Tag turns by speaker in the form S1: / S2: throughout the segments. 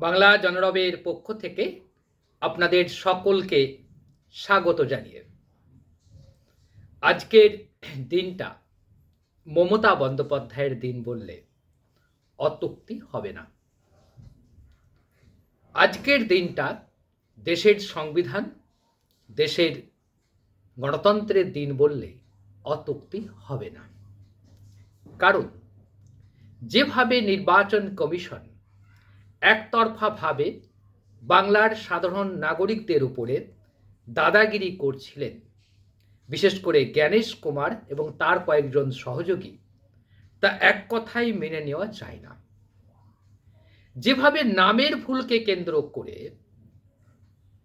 S1: বাংলা জনরবের পক্ষ থেকে আপনাদের সকলকে স্বাগত জানিয়ে। আজকের দিনটা মমতা বন্দ্যোপাধ্যায়ের দিন বললে অত্যুক্তি হবে না। আজকের দিনটা দেশের সংবিধান, দেশের গণতন্ত্রের দিন বললে অত্যুক্তি হবে না। কারণ যেভাবে নির্বাচন কমিশন একতরফাভাবে বাংলার সাধারণ নাগরিকদের উপরে দাদাগিরি করছিলেন। বিশেষ করে জ্ঞানেশ কুমার এবং তার কয়েকজন সহযোগী। তা এক কথাই মেনে নেওয়া যায় না। যেভাবে নামের ভুলকে কেন্দ্র করে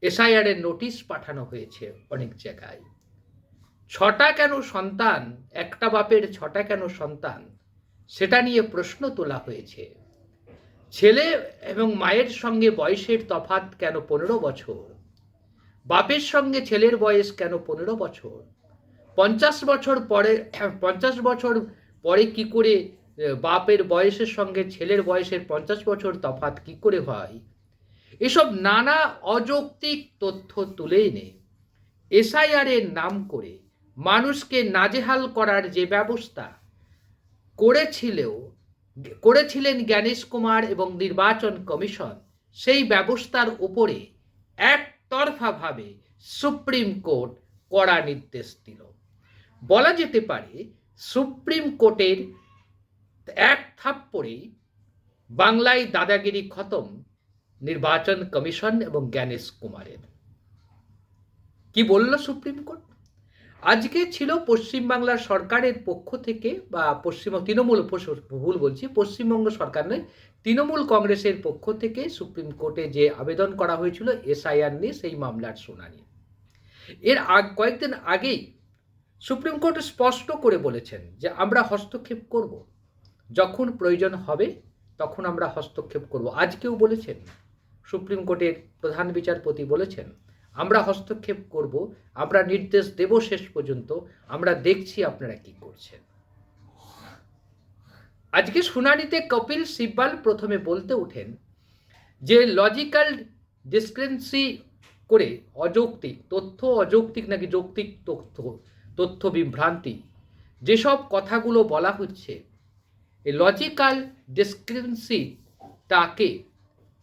S1: এসআইআরের নোটিশ পাঠানো হয়েছে অনেক জায়গায়, ছটা কেন সন্তান, একটা বাপের ছটা কেন সন্তান, সেটা নিয়ে প্রশ্ন তোলা হয়েছে। ছেলে এবং মায়ের সঙ্গে বয়সের তফাৎ কেন পনেরো বছর? বাপের সঙ্গে ছেলের বয়স কেন পনেরো বছর? পঞ্চাশ বছর পরে, পঞ্চাশ বছর পরে কি করে বাপের বয়সের সঙ্গে ছেলের বয়সের পঞ্চাশ বছর তফাৎ কি করে হয়? এসব নানা অযৌক্তিক তথ্য তুলে এনে এসআইআর এর নাম করে মানুষকে নাজেহাল করার যে ব্যবস্থা করেছিলেও করেছিলেন জ্ঞানেশ কুমার এবং নির্বাচন কমিশন, সেই ব্যবস্থার উপরে একতরফাভাবে সুপ্রিম কোর্ট কড়া নির্দেশ দিল। বলা যেতে পারে, সুপ্রিম কোর্টের এক থাপ্পড়েই বাংলায় দাদাগিরি খতম নির্বাচন কমিশন এবং জ্ঞানেশ কুমারের। কি বলল সুপ্রিম কোর্ট? আজকে ছিল পশ্চিমবাংলার সরকারের পক্ষ থেকে বা পশ্চিম তৃণমূল ভুল বলছি, পশ্চিমবঙ্গ সরকার নয়, তৃণমূল কংগ্রেসের পক্ষ থেকে সুপ্রিম কোর্টে যে আবেদন করা হয়েছিল, এসআইআর নিয়ে সেই মামলার শুনানি। এর আগ, কয়েকদিন আগেই সুপ্রিম কোর্ট স্পষ্ট করে বলেছেন যে আমরা হস্তক্ষেপ করব। যখন প্রয়োজন হবে, তখন আমরা হস্তক্ষেপ করব। আজকেও বলেছেন, সুপ্রিম কোর্টের প্রধান বিচারপতি বলেছেন আমরা হস্তক্ষেপ করব, আমরা নির্দেশ দেব শেষ পর্যন্ত, আমরা দেখছি আপনারা কি করছেন। আজকে শুনানিতে কপিল সিব্বাল প্রথমে বলতে ওঠেন যে লজিক্যাল ডিসক্রেন্সি করে অযৌক্তিক, তথ্য অযৌক্তিক নাকি যৌক্তিক তথ্য তথ্য বিভ্রান্তি, যেসব কথাগুলো বলা হচ্ছে, এই লজিক্যাল ডিসক্রেন্সিটাকে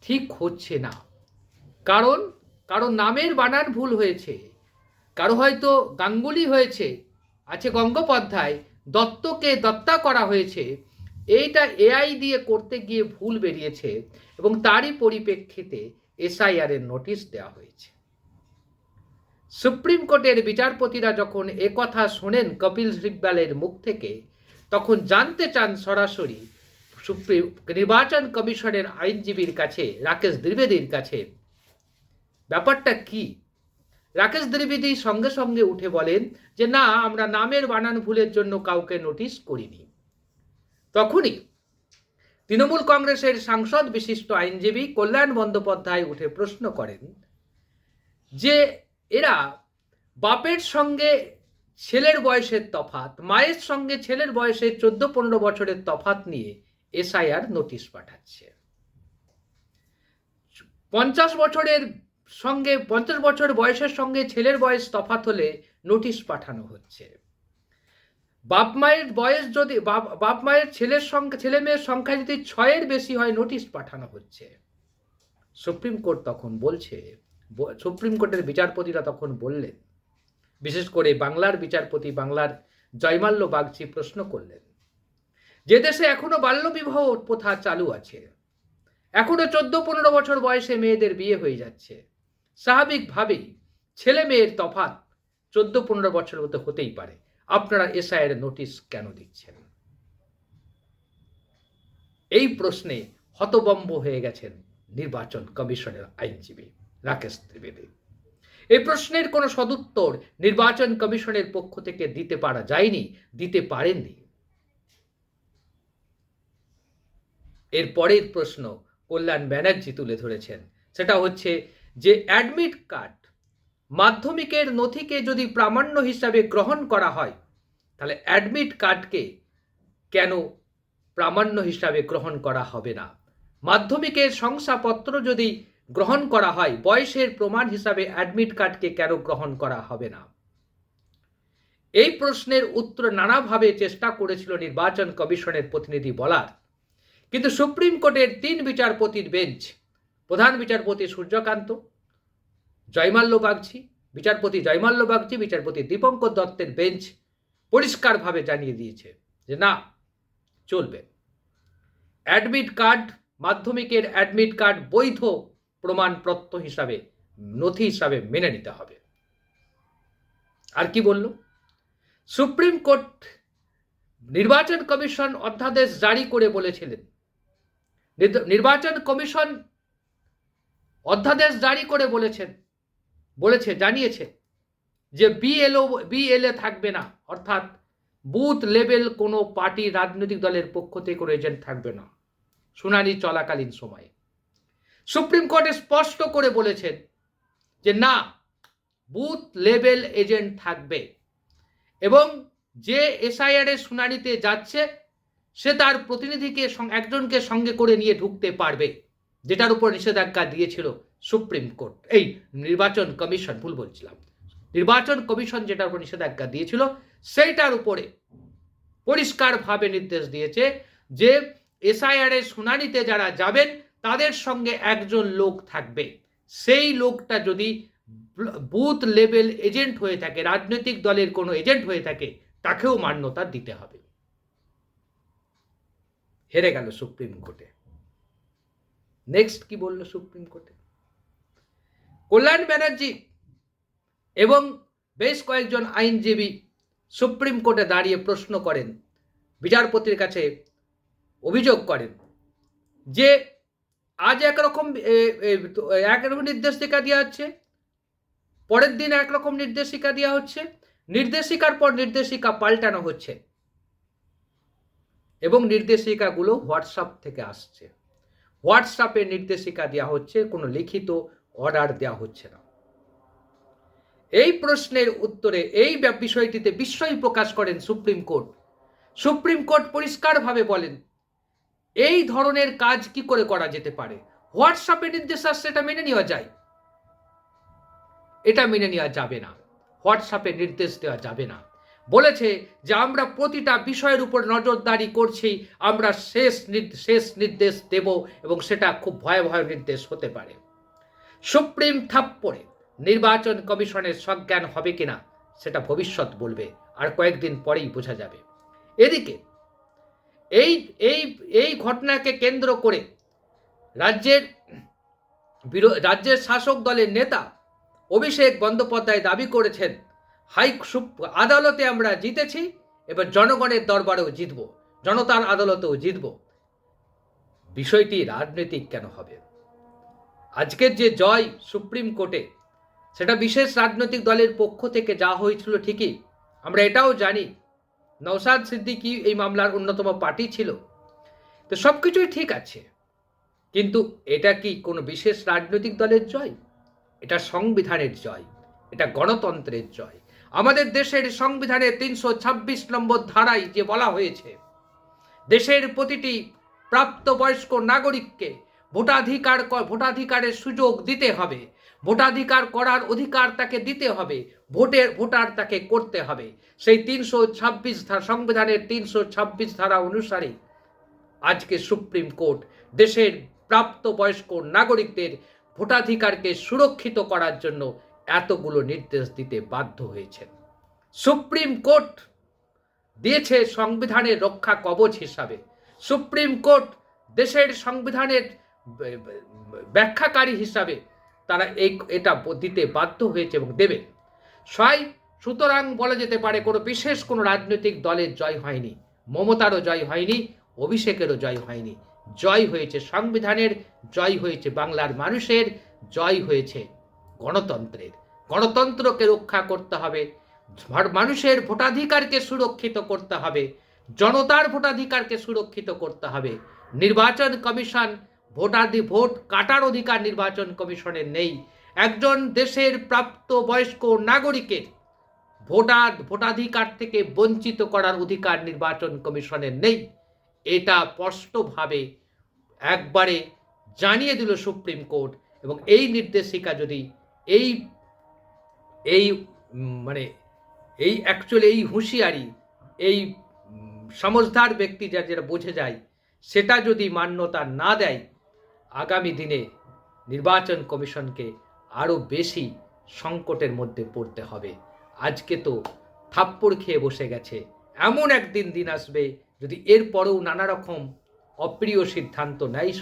S1: ঠিক হচ্ছে না। কারণ কারও নামের বানান ভুল হয়েছে, কারও হয়তো গাঙ্গুলি হয়েছে, আছে গঙ্গোপাধ্যায়, দত্তকে দত্তা করা হয়েছে, এইটা এআই দিয়ে করতে গিয়ে ভুল বেরিয়েছে এবং তারই পরিপ্রেক্ষিতে এসআইআর এর নোটিশ দেওয়া হয়েছে। সুপ্রিম কোর্টের বিচারপতিরা যখন এ কথা শোনেন কপিল সিব্বালের মুখ থেকে, তখন জানতে চান সরাসরি সুপ্রিম, নির্বাচন কমিশনের আইনজীবীর কাছে, রাকেশ দ্বিবেদীর কাছে ব্যাপারটা কি? রাকেশ দ্বিবেদী সঙ্গে সঙ্গে উঠে বলেন যে, না, আমরা নামের বানান ভুলের জন্য কাউকে নোটিশ করিনি। তখনই তৃণমূল কংগ্রেসের সাংসদ বিশিষ্ট আইনজীবী কল্যাণ বন্দ্যোপাধ্যায় উঠে প্রশ্ন করেন যে, এরা বাপের সঙ্গে ছেলের বয়সের তফাত মায়ের সঙ্গে ছেলের বয়সের চোদ্দ পনেরো বছরের তফাত নিয়ে এসআইআর নোটিশ পাঠাচ্ছে। পঞ্চাশ বছরের সঙ্গে পঞ্চাশ বছর বয়সের সঙ্গে ছেলের বয়স তফাত হলে নোটিশ পাঠানো হচ্ছে। বাপ মায়ের বয়স যদি, বাপ মায়ের ছেলের সংখ্যা ছেলে মেয়ের সংখ্যা যদি ছয়ের বেশি হয় নোটিশ পাঠানো হচ্ছে। সুপ্রিম কোর্ট তখন বলছে সুপ্রিম কোর্টের বিচারপতিরা তখন বললেন, বিশেষ করে বাংলার বিচারপতি, বাংলার জয়মাল্য বাগচি প্রশ্ন করলেন, যে দেশে এখনও বাল্যবিবাহ প্রথা চালু আছে, এখনও চোদ্দ পনেরো বছর বয়সে মেয়েদের বিয়ে হয়ে যাচ্ছে স্বাভাবিকভাবেই ছেলে মেয়ের তফাৎ চোদ্দ পনেরো বছর মতো হতেই পারে। আপনারা এসআইয়ের নোটিশ কেন দিচ্ছেন? এই প্রশ্নে হতবম্ব হয়ে গেছেন নির্বাচন কমিশনের আইনজীবী রাকেশ ত্রিবেদী। এই প্রশ্নের কোনো সদুত্তর নির্বাচন কমিশনের পক্ষ থেকে দিতে পারা যায়নি, দিতে পারেননি। এর পরের প্রশ্ন কল্যাণ ব্যানার্জি তুলে ধরেছেন। সেটা হচ্ছে যে অ্যাডমিট কার্ড মাধ্যমিকের নথিকে যদি প্রামাণ্য হিসাবে গ্রহণ করা হয়, তাহলে অ্যাডমিট কার্ডকে কেন প্রামাণ্য হিসাবে গ্রহণ করা হবে না? মাধ্যমিকের শংসাপত্র যদি গ্রহণ করা হয়, বয়সের প্রমাণ হিসাবে অ্যাডমিট কার্ডকে কেন গ্রহণ করা হবে না? এই প্রশ্নের উত্তর নানাভাবে চেষ্টা করেছিল নির্বাচন কমিশনের প্রতিনিধি বলার। কিন্তু সুপ্রিম কোর্টের তিন বিচারপতির বেঞ্চ প্রধান বিচারপতি সূর্যকান্ত, জয়মাল্য বাগচি, বিচারপতি জয়মাল্য বাগচি, বিচারপতি দীপঙ্কর দত্তের বেঞ্চ পরিষ্কারভাবে জানিয়ে দিয়েছে যে না, চলবে। অ্যাডমিট কার্ড, মাধ্যমিকের অ্যাডমিট কার্ড বৈধ প্রমাণপত্র হিসাবে, নথি হিসাবে মেনে নিতে হবে। আর কি বলল? সুপ্রিম কোর্ট নির্বাচন কমিশন অধ্যাদেশ জারি করে বলেছিলেন। নির্বাচন কমিশন অধ্যাদেশ জারি করে বলেছেন, বলেছে, জানিয়েছে যে বিএলও বিএলএ থাকবে না। অর্থাৎ বুথ লেভেল কোনো পার্টি রাজনৈতিক দলের পক্ষ থেকে কোনো এজেন্ট থাকবে না। শুনানি চলাকালীন সময়ে। সুপ্রিম কোর্টে স্পষ্ট করে বলেছেন যে না, বুথ লেভেল এজেন্ট থাকবে এবং যে এসআইআর এর শুনানিতে যাচ্ছে, সে তার প্রতিনিধিকে একজনকে সঙ্গে করে নিয়ে ঢুকতে পারবে। যেটার উপর নিষেধাজ্ঞা দিয়েছিল সুপ্রিম কোর্ট। এই নির্বাচন কমিশন, ভুল বলছিলাম। নির্বাচন কমিশন যেটার উপর নিষেধাজ্ঞা দিয়েছিল, সেইটার উপরে পরিষ্কারভাবে নির্দেশ দিয়েছে যে এসআইআর এর শুনানিতে যারা যাবেন, তাদের সঙ্গে একজন লোক থাকবে। সেই লোকটা যদি বুথ লেভেল এজেন্ট হয়ে থাকে, রাজনৈতিক দলের কোনো এজেন্ট হয়ে থাকে, তাকেও মান্যতা দিতে হবে। হেরে গেল সুপ্রিম কোর্টে। নেক্সট কি বলল সুপ্রিম কোর্টে কল্যাণ ব্যানার্জি এবং বেশ কয়েকজন আইনজীবী সুপ্রিম কোর্টে দাঁড়িয়ে প্রশ্ন করেন, বিচারপতির কাছে অভিযোগ করেন যে আজ একরকম একরকম নির্দেশিকা দেওয়া হচ্ছে, পরের দিন একরকম নির্দেশিকা দেওয়া হচ্ছে, নির্দেশিকার পর নির্দেশিকা পাল্টানো হচ্ছে এবং নির্দেশিকাগুলো হোয়াটসঅ্যাপ থেকে আসছে। হোয়াটসঅ্যাপে নির্দেশিকা দেওয়া হচ্ছে, কোনো লিখিত অর্ডার দেওয়া হচ্ছে না। এই প্রশ্নের উত্তরে এই বিষয়টিতে বিস্ময় প্রকাশ করেন সুপ্রিম কোর্ট। সুপ্রিম কোর্ট পরিষ্কারভাবে বলেন, এই ধরনের কাজ কি করে করা যেতে পারে? হোয়াটসঅ্যাপে নির্দেশ আসছে, এটা মেনে নেওয়া যায়? এটা মেনে নেওয়া যাবে না। হোয়াটসঅ্যাপে নির্দেশ দেওয়া যাবে না। বলেছে যে আমরা প্রতিটা বিষয়ের উপর নজরদারি করছি, আমরা শেষ শেষ নির্দেশ দেব এবং সেটা খুব ভয়াবহ নির্দেশ হতে পারে। সুপ্রিম থাপ্পড়ে নির্বাচন কমিশনের সজ্ঞান হবে কিনা সেটা ভবিষ্যৎ বলবে, আর কয়েকদিন পরেই বোঝা যাবে। এদিকে, এই এই এই ঘটনাকে কেন্দ্র করে রাজ্যের রাজ্যের শাসক দলের নেতা অভিষেক বন্দ্যোপাধ্যায় দাবি করেছেন হাই আদালতে আমরা জিতেছি, এবার জনগণের দরবারেও জিতব, জনতার আদালতেও জিতব। বিষয়টি রাজনৈতিক কেন হবে? আজকের যে জয় সুপ্রিম কোর্টে, সেটা বিশেষ রাজনৈতিক দলের পক্ষ থেকে যা হয়েছিল ঠিকই, আমরা এটাও জানি নৌসাদ সিদ্দিকী এই মামলার অন্যতম পার্টি ছিল। তো সব কিছুই ঠিক আছে, কিন্তু এটা কি কোনো বিশেষ রাজনৈতিক দলের জয়? এটা সংবিধানের জয়, এটা গণতন্ত্রের জয়। আমাদের দেশের সংবিধানে তিনশো ছাব্বিশ নম্বর ধারায় যে বলা হয়েছে, দেশের প্রতিটি প্রাপ্তবয়স্ক নাগরিককে ভোটাধিকার ভোটাধিকারের সুযোগ দিতে হবে। ভোটাধিকার করার অধিকার তাকে দিতে হবে, ভোটের ভোটার তাকে করতে হবে। সেই তিনশো ছাব্বিশ সংবিধানের তিনশো ছাব্বিশ ধারা অনুসারে আজকে সুপ্রিম কোর্ট দেশের প্রাপ্তবয়স্ক নাগরিকদের ভোটাধিকারকে সুরক্ষিত করার জন্য এতগুলো নির্দেশ দিতে বাধ্য হয়েছেন। সুপ্রিম কোর্ট দিয়েছে সংবিধানের রক্ষা কবচ হিসাবে। সুপ্রিম কোর্ট দেশের সংবিধানের ব্যাখ্যাকারী হিসাবে তারা এই, এটা দিতে বাধ্য হয়েছে এবং দেবে। সাই সুতরাং বলা যেতে পারে কোনো বিশেষ কোনো রাজনৈতিক দলের জয় হয়নি, মমতারও জয় হয়নি, অভিষেকেরও জয় হয়নি। জয় হয়েছে সংবিধানের, জয় হয়েছে বাংলার মানুষের, জয় হয়েছে গণতন্ত্রের। গণতন্ত্রকে রক্ষা করতে হবে মানুষের ভোটাধিকারকে সুরক্ষিত করতে হবে, জনতার ভোটাধিকারকে সুরক্ষিত করতে হবে। নির্বাচন কমিশন ভোটাধি, ভোট কাটার অধিকার নির্বাচন কমিশনের নেই। একজন দেশের প্রাপ্ত বয়স্ক নাগরিকের ভোটার ভোটাধিকার থেকে বঞ্চিত করার অধিকার নির্বাচন কমিশনের নেই। এটা স্পষ্টভাবে একবারে জানিয়ে দিল সুপ্রিম কোর্ট এবং এই নির্দেশিকা যদি এই এই মানে এই অ্যাকচুয়ালি এই হুঁশিয়ারি, এই সমঝদার ব্যক্তি যা যেটা বোঝে যায়, সেটা যদি মান্যতা না দেয়, আগামী দিনে নির্বাচন কমিশনকে আরও বেশি সংকটের মধ্যে পড়তে হবে। আজকে তো থাপ্পড় খেয়ে বসে গেছে। এমন একদিন দিন আসবে যদি এরপরেও নানা রকম অপ্রিয় সিদ্ধান্ত নেয়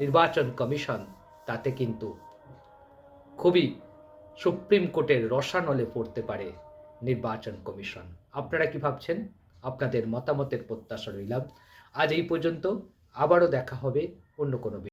S1: নির্বাচন কমিশন, তাতে কিন্তু খুবই সুপ্রিম কোর্টের রসানলে পড়তে পারে নির্বাচন কমিশন। আপনারা কি ভাবছেন? আপনাদের মতামতের প্রত্যাশা রইলাম। আজ এই পর্যন্ত। আবারও দেখা হবে অন্য কোনো